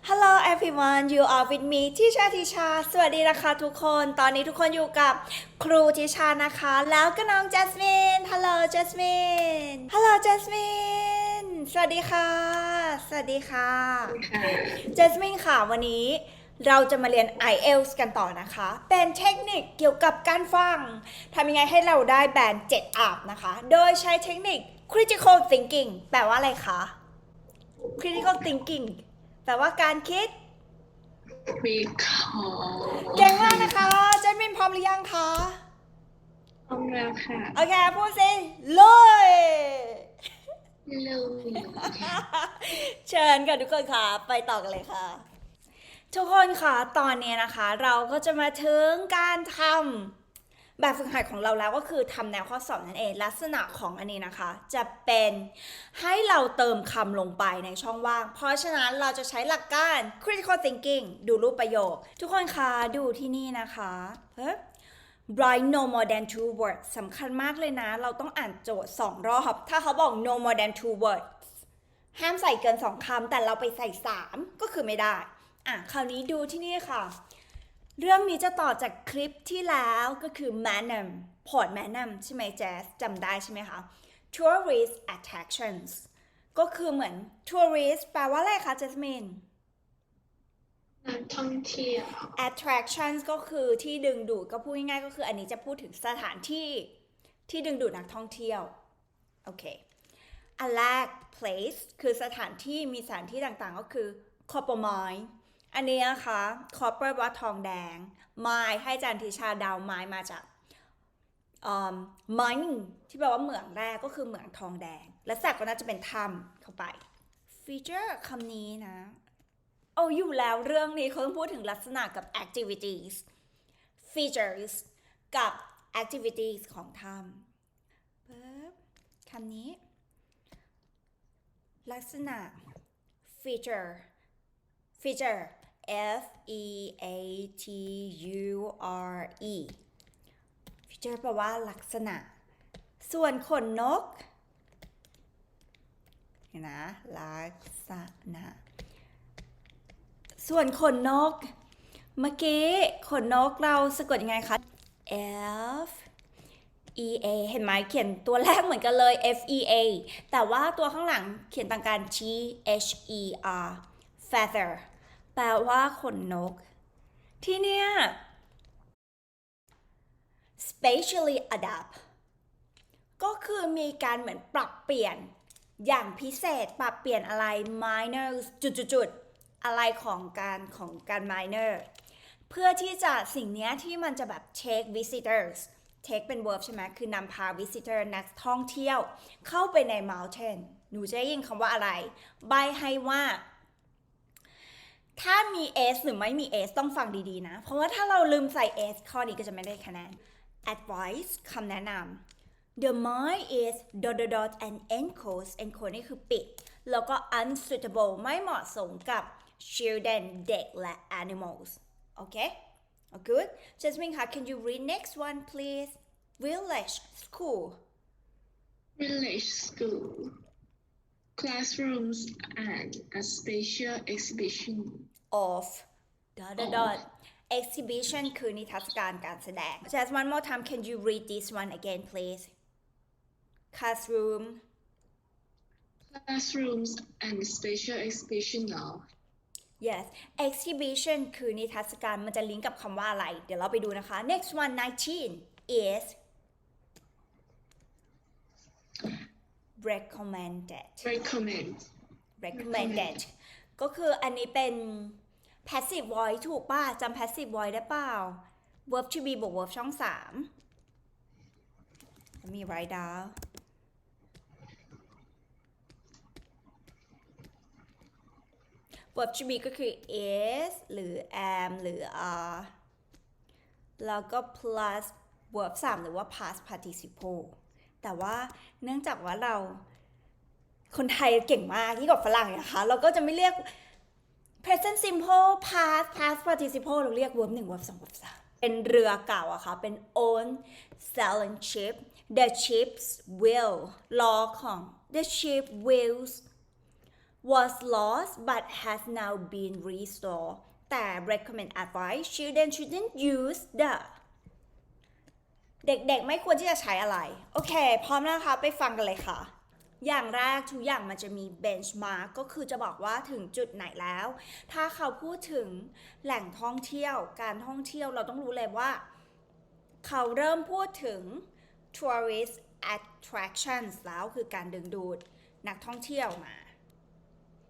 Hello everyone you are with me ทิชาทิชา สวัสดีนะคะทุกคน ตอนนี้ทุกคนอยู่กับครูทิชานะคะ แล้วก็น้องจัสมิน Hello จัสมิน Hello จัสมิน สวัสดีค่ะ สวัสดีค่ะค่ะจัสมินค่ะ วันนี้เราจะมาเรียน IELTS กันต่อนะคะ เป็นเทคนิคเกี่ยวกับการฟัง ทำยังไงให้เราได้แบน7อัพนะคะ โดยใช้เทคนิค critical thinking แปลว่าอะไรคะ critical thinking แปลว่าการคิดมีขอเก่งมากนะคะจัสมินพร้อมหรือยังคะ พร้อมแล้วค่ะโอเคพูดสิเลยเลยเชิญค่ะทุกคนค่ะ ไปต่อกันเลยค่ะ ทุกคนค่ะ ตอนนี้นะคะ เราก็จะมาถึงการทำ แบบฝึกหัดของเราแล้วก็คือทำแนวข้อสอบนั่นเอง ลักษณะของอันนี้นะคะ จะเป็นให้เราเติมคำลงไปในช่องว่าง เพราะฉะนั้นเราจะใช้หลักการ critical thinking ดูรูปประโยค ทุกคนคะดูที่นี่นะคะเฮ้ย write no more than two words สำคัญมากเลยนะ เราต้องอ่านโจทย์สองรอบ ถ้าเขาบอก no more than two words ห้ามใส่เกินสองคำแต่เราไปใส่สามก็คือไม่ได้ อะ คราวนี้ดูที่นี่ค่ะ เรื่องนี้จะต่อจากคลิปที่แล้วก็คือ Manam พอร์ต Manam ใช่ไหมแจ๊สจำได้ใช่ไหมคะ tourist attractions ก็คือเหมือน tourist แปลว่าอะไรคะจัสมินนักท่องเที่ยว attractions ก็คือที่ดึงดูดก็พูดง่ายๆก็คืออันนี้จะพูดถึงสถานที่ที่ดึงดูดนักท่องเที่ยว โอเค อันแรก place คือสถานที่มีสถานที่ต่างๆ ก็คือ copper mine อันนี้นะคะ copper ว่าทองแดง mine ให้จันทิชาดาว mine มาจากม mining ที่แปลว่าเหมืองแร่ก็คือเหมืองทองแดง และแสกก็น่าจะเป็นถ้ำเข้าไป feature คำนี้นะโอ้อยู่แล้วเรื่องนี้เขาต้องพูดถึงลักษณะกับ activities features กับ activities ของถ้ำปึ๊บคำนี้ ลักษณะ feature feature F E A T U R E feature แปลว่าลักษณะ ส่วนขนนกเห็นนะลักษณะ ส่วนขนนก เมื่อกี้ขนนกเราสะกดยังไงคะ F E A เห็นไหมเขียนตัวแรกเหมือนกันเลย F E A แต่ว่าตัวข้างหลังเขียนต่างกัน T H E R feather แปลว่าขนนก ที่เนี้ย spatially adapt ก็คือมีการเหมือนปรับเปลี่ยน อย่างพิเศษปรับเปลี่ยนอะไร minor จุดๆๆอะไรของการของการ minor เพื่อที่จะสิ่งเนี้ยที่มันจะแบบ take visitors take เป็น verb ใช่ไหมคือนำพา visitor นักท่องเที่ยว เข้าไปใน mountain หนูจะได้ยินคำว่าอะไร ใบให้ว่า ถ้ามี s หรือไม่มี s ต้องฟังดีๆนะ เพราะว่าถ้าเราลืมใส่ s ข้อนี้ก็จะไม่ได้คะแนน advice คำแนะนำ the mind is dot dot dot and enclosed enclosed นี่คือปิด แล้วก็ unsuitable ไม่เหมาะสมกับ children เด็กและ animals โอเค oh, good Jasmine ค่ะ can you read next one please village school village school classrooms and a special exhibition of dot dot dot exhibition คือนิทรรศการการแสดง just one more time can you read this one again please classroom classrooms and special exhibition now yes exhibition คือนิทรรศการมันจะลิงก์กับคำว่าอะไร เดี๋ยวเราไปดูนะคะ next one 19 is recommended recommend recommended ก็คืออันนี้เป็น passive voice ถูกป่ะจำ passive voice ได้เปล่า verb to be บวก verb ช่อง3มี write down verb to be ก็คือ is หรือ am หรือ are แล้วก็ plus verb 3 หรือว่า past participle แต่ว่าเนื่องจากว่าเราคนไทยเก่งมากที่งกว่าฝรั่งนะคะ เราก็จะไม่เรียก present simple past past participle เราเรียก verb 1 verb 2 verb 3เป็นเรือเก่าอะค่ะ เป็น own sailing ship the ships will ล้อของ the ship wills was lost but has now been restored แต่ recommend advice children shouldn't use the เด็กๆ ไม่ควรที่จะใช้อะไร โอเค พร้อมแล้วคะ ไปฟังกันเลยค่ะ อย่างแรกทุกอย่างมันจะมี benchmark ก็คือจะบอกว่าถึงจุดไหนแล้ว ถ้าเขาพูดถึงแหล่งท่องเที่ยว การท่องเที่ยวเราต้องรู้เลยว่า เขาเริ่มพูดถึง tourist attractions แล้วคือการดึงดูดนักท่องเที่ยวมา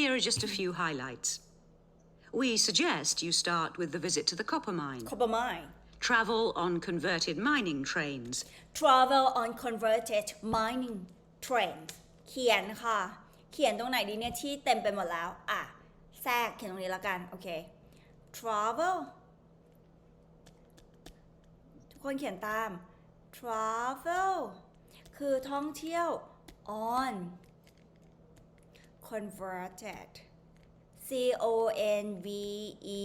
Here are just a few highlights. We suggest you start with the visit to the copper mine. คอปเ mine Travel on converted mining trains. travel on converted mining trains เขียนค่ะ เขียนตรงไหนดีเนี่ยที่เต็มไปหมดแล้ว อะ แทรกเขียนตรงนี้แล้วกัน โอเค travel ทุกคนเขียนตาม travel คือท่องเที่ยว on converted C O N V E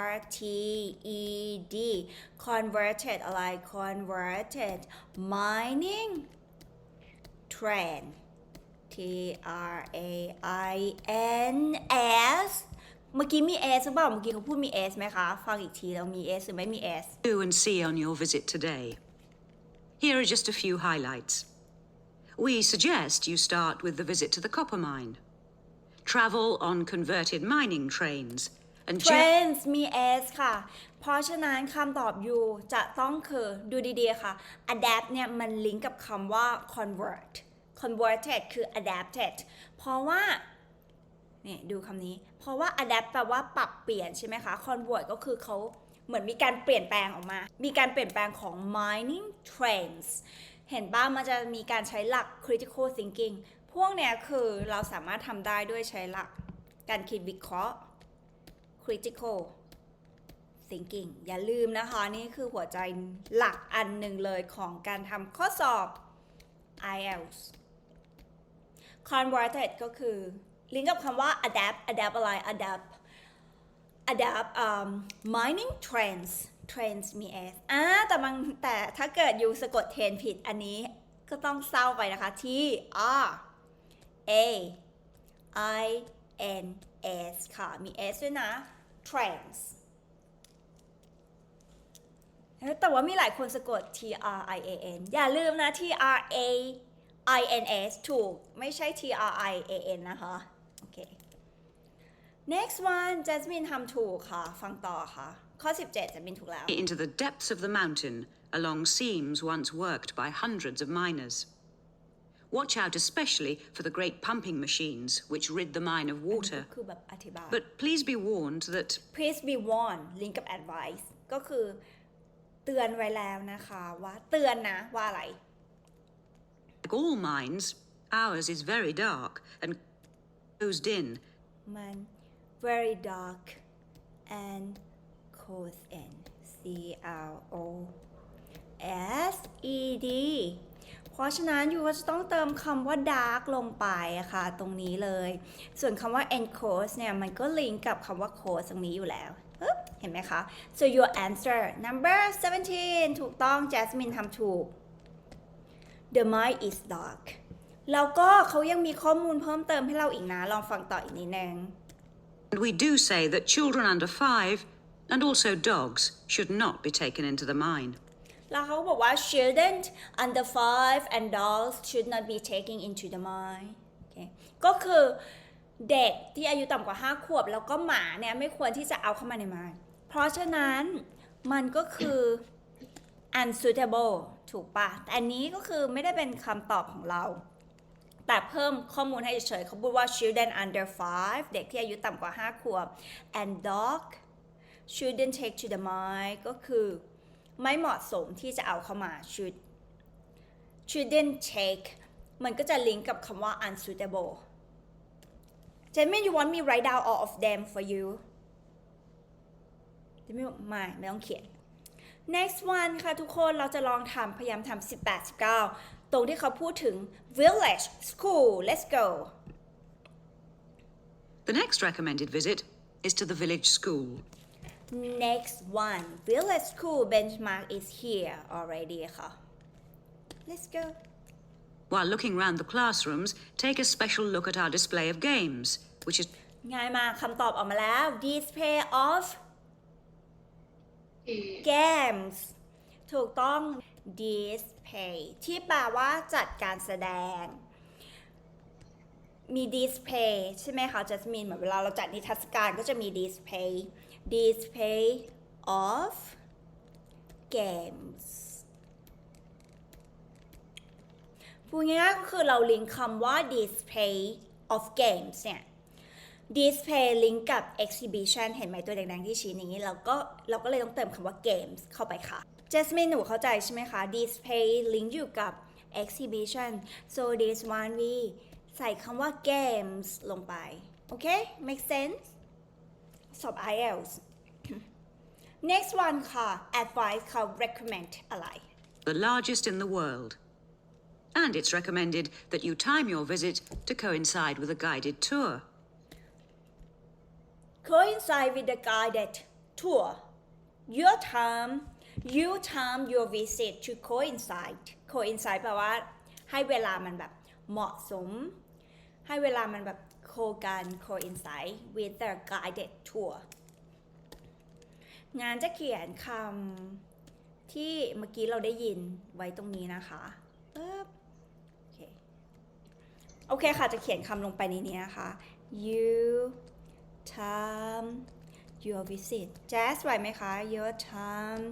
R T E D converted อะไร converted mining train T R A I N S เมื่อกี้มี S หรือเปล่า เมื่อกี้เขาพูดมี S ไหมคะ ฟังอีกทีแล้วมี S หรือไม่มี S Do and see on your visit today. Here are just a few highlights. We suggest you start with the visit to the copper mine. Travel on converted mining trains. And gen- Friends มี S ค่ะ เพราะฉะนั้นคำตอบอยู่จะต้องคือดูดีๆค่ะ adapt เนี่ยมันลิงก์กับคำว่า convert converted คือ adapted เพราะว่าเนี่ยดูคำนี้ เพราะว่า adapt แปลว่าปรับเปลี่ยนใช่ไหมคะ convert ก็คือเขาเหมือนมีการเปลี่ยนแปลงออกมา มีการเปลี่ยนแปลงของ mining trends เห็นบ้างมันจะมีการใช้หลัก critical thinking พวกเนี้ยคือเราสามารถทำได้ด้วยใช้หลัก การคิดวิเคราะห์ critical thinking อย่าลืมนะคะ นี่คือหัวใจหลักอันหนึ่งเลยของการทำข้อสอบ IELTS converted ก็คือลิงก์กับคำว่า adapt adapt อะไร adapt adapt um, mining trends trends มี s อ่าแต่มันแต่ถ้าเกิดยูสะกดเทนผิดอันนี้ก็ต้องเศร้าไปนะคะ T R A I N S ค่ะ มี S ด้วยนะ trends แต่ว่ามีหลายคนสะกด T R I A N อย่าลืมนะ T R A I N S ถูก ไม่ใช่ T R I A N นะคะ โอเค next one Jasmine ทำถูกค่ะ ฟังต่อค่ะ ข้อ 17 Jasmine ถูกแล้ว into the depths of the mountain along seams once worked by hundreds of miners. Watch out especially for the great pumping machines which rid the mine of water. คือแบบอธิบาย But please be warned that please be warned ลิงก์กับ advice ก็คือ เตือนไว้แล้วนะคะว่าเตือนนะว่าอะไร like all mines, ours is very dark and closed in. มัน very dark and closed in C R O S E D เพราะฉะนั้นยูก็จะต้องเติมคำว่า dark ลงไปอะค่ะ ตรงนี้เลย ส่วนคำว่า enclose เนี่ย มันก็ลิงก์กับคำว่า close ตรงนี้อยู่แล้ว เห็นไหมคะ so your answer number 17 ถูกต้อง Jasmine ทำถูก the mind is dark แล้วก็เขายังมีข้อมูลเพิ่มเติมให้เราอีกนะ ลองฟังต่ออีกนิดนึง And we do say that children under five and also dogs should not be taken into the mine. แล้วเขาก็บอกว่า children under five and dogs should not be taken into the mine โอเคก็คือเด็กที่อายุต่ำกว่า 5 ขวบ แล้วก็หมาเนี่ยไม่ควรที่จะเอาเข้ามาในมายเพราะฉะนั้นมันก็คือ unsuitable ถูกปะแต่อันนี้ก็คือไม่ได้เป็นคำตอบของเรา แต่เพิ่มข้อมูลให้เฉยเขาพูดว่า children under five เด็กที่อายุต่ำกว่า 5 ขวบ and dog shouldn't take to the mine ก็คือไม่เหมาะสมที่จะเอาเข้ามา should shouldn't take มันก็จะลิงก์กับคำว่า unsuitable เจมี่ you want me write down all of them for you เจมี่ไม่ไม่ต้องเขียน next one ค่ะทุกคนเราจะลองทำพยายามทำ18 19 ตรงที่เขาพูดถึง village school let's go The next recommended visit is to the village school. next one village school benchmark is here already ค่ะ let's go While looking round the classrooms, take a special look at our display of games, which is ง่ายมากคำตอบออกมาแล้ว display of A games ถูกต้อง display ที่แปลว่าจัดการแสดง มี display ใช่ไหมคะ just mean เหมือนเวลาเราจัดนิทรรศการก็จะมี display display of games พูดง่ายๆก็คือเราลิงก์คำว่า display of games เนี่ย display ลิงก์กับ exhibition เห็นไหมตัวแดงๆที่ชี้นี้เราก็เราก็เลยต้องเติมคำว่า games เข้าไปค่ะ Jasmine หนูเข้าใจใช่ไหมคะ display ลิงก์อยู่กับ exhibition so this one we ใส่คำว่า games ลงไป โอเค make sense สอบ IELTS next one ค่ะ advice ค่ะ recommend อะไร the largest in the world. And it's recommended that you time your visit to coincide with a guided tour. Coincide with the guided tour. Your time, you time your visit to coincide. coincide แปลว่าให้เวลามันแบบเหมาะสม ให้เวลามันแบบโคกัน coincide with the guided tour งานจะเขียนคำที่เมื่อกี้เราได้ยินไว้ตรงนี้นะคะปึ๊บโอเคโอเคค่ะ จะเขียนคำลงไปในนี้นะคะ you time your visit jazz ไหวไหมคะ your time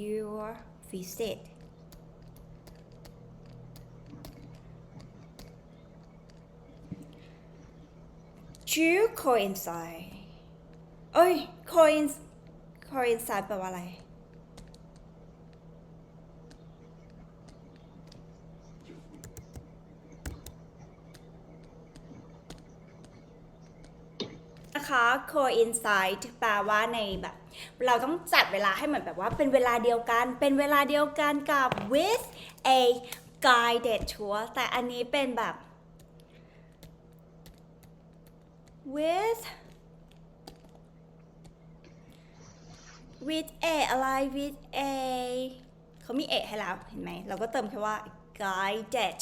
your visit to coincide เอ้ย coinc coincide แปลว่าอะไร นะคะ coincide แปลว่าในแบบ เราต้องจัดเวลาให้เหมือนแบบว่าเป็นเวลาเดียวกัน เป็นเวลาเดียวกันกับ with a guided tour แต่อันนี้เป็นแบบ with with a อะไร with a เขามี a ให้แล้วเห็นไหม เราก็เติมแค่ว่า guided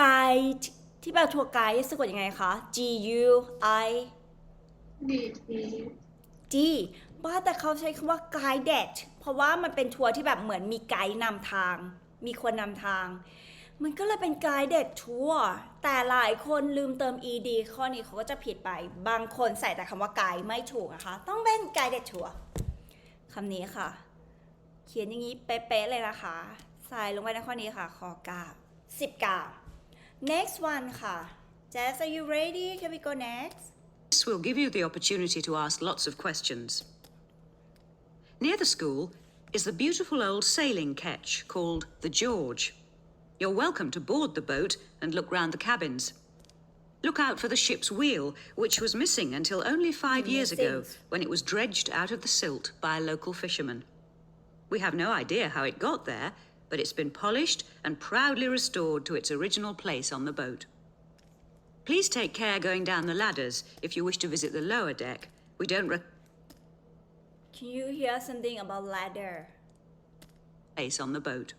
guide ที่แปลทัวร์ไกด์สะกดยังไงคะ G U I D D ดีว่าแต่เขาใช้คำว่า guided เพราะว่ามันเป็นทัวร์ที่แบบเหมือนมีไกด์นำทาง มีคนนำทาง มันก็เลยเป็น guided tour แต่หลายคนลืมเติม ed ข้อนี้เขาก็จะผิดไป บางคนใส่แต่คำว่า guide ไม่ถูกนะคะ ต้องเป็น guided tour คำนี้ค่ะ เขียนอย่างนี้เป๊ะๆเลยนะคะ ใส่ลงไปในข้อนี้ค่ะข้อ9 19 next one ค่ะ Jess are you ready can we go next This will give you the opportunity to ask lots of questions. Near the school is the beautiful old sailing ketch called the George. You're welcome to board the boat and look round the cabins. Look out for the ship's wheel, which was missing until only five mm, years ago when it was dredged out of the silt by a local fisherman. We have no idea how it got there, but it's been polished and proudly restored to its original place on the boat. Please take care going down the ladders if you wish to visit the lower deck. We don't rec- Can you hear something about ladder? place on the boat.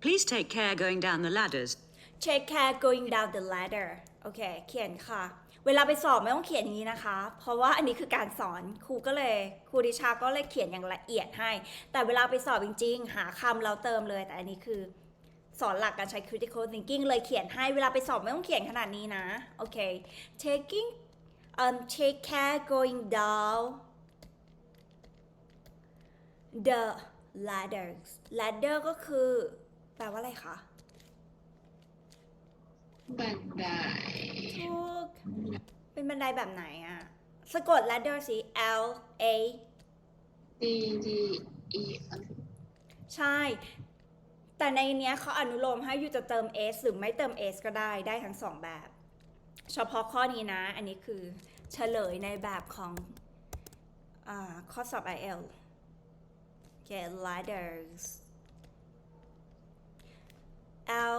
Please take care going down the ladders Take care going down the ladder โอเค เขียนค่ะ เวลาไปสอบไม่ต้องเขียนอย่างนี้นะคะ เพราะว่าอันนี้คือการสอนครูก็เลยครูดิชาก็เลยเขียนอย่างละเอียดให้ แต่เวลาไปสอบจริง ๆ หาคำเราเติมเลย แต่อันนี้คือ สอนหลักการใช้ critical thinking เลยเขียนให้เวลาไปสอบไม่ต้องเขียนขนาดนี้นะ โอเค taking um take care going down the ladders ladder ก็คือ แปลว่าอะไรคะบันไดถูกเป็นบันไดแบบไหนอะสะกด ladder สิ L A D D E R ใช่ แต่ในเนี้ยเขาอนุโลมให้อยู่จะเติม s หรือไม่เติม s ก็ได้ได้ทั้งสองแบบ เฉพาะข้อนี้นะ อันนี้คือเฉลยในแบบของอข้อสอบ IL get ladders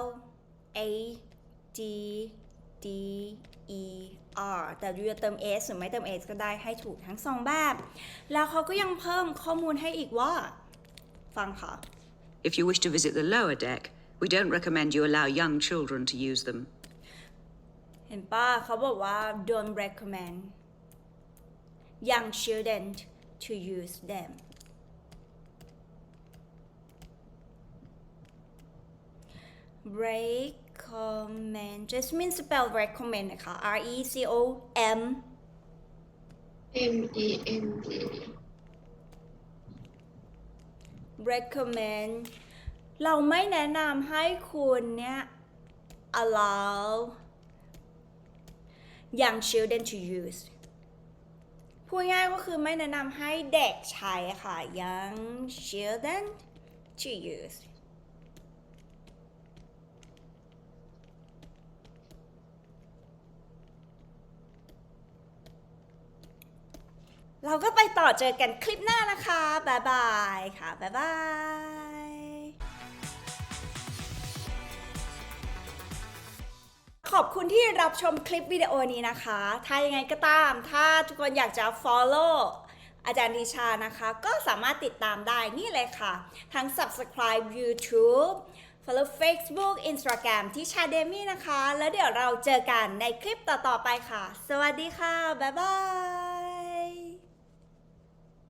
L A D D E R แต่ยูจะเติม s หรือไม่เติม s ก็ได้ให้ถูกทั้งสองแบบ แล้วเขาก็ยังเพิ่มข้อมูลให้อีกว่า ฟังค่ะ If you wish to visit the lower deck, We don't recommend you allow young children to use them. เห็นป้าเขาบอกว่า don't recommend young children to use them recommend Jasmine spell recommend นะคะ R E C O M M E N D recommend เราไม่แนะนำให้คุณเนี่ย allow young children to use พูดง่ายก็คือไม่แนะนำให้เด็กใช้ค่ะ young children to use เราก็ไปต่อเจอกันคลิปหน้านะคะ บ๊ายบายค่ะ บ๊ายบายขอบคุณที่รับชมคลิปวิดีโอนี้นะคะ ถ้ายังไงก็ตาม ถ้าทุกคนอยากจะ follow อาจารย์ดิชานะคะ ก็สามารถติดตามได้นี่เลยค่ะ ทั้ง subscribe YouTube follow Facebook Instagram ที่ชาเดมี่นะคะ แล้วเดี๋ยวเราเจอกันในคลิปต่อๆไปค่ะ สวัสดีค่ะ บ๊ายบาย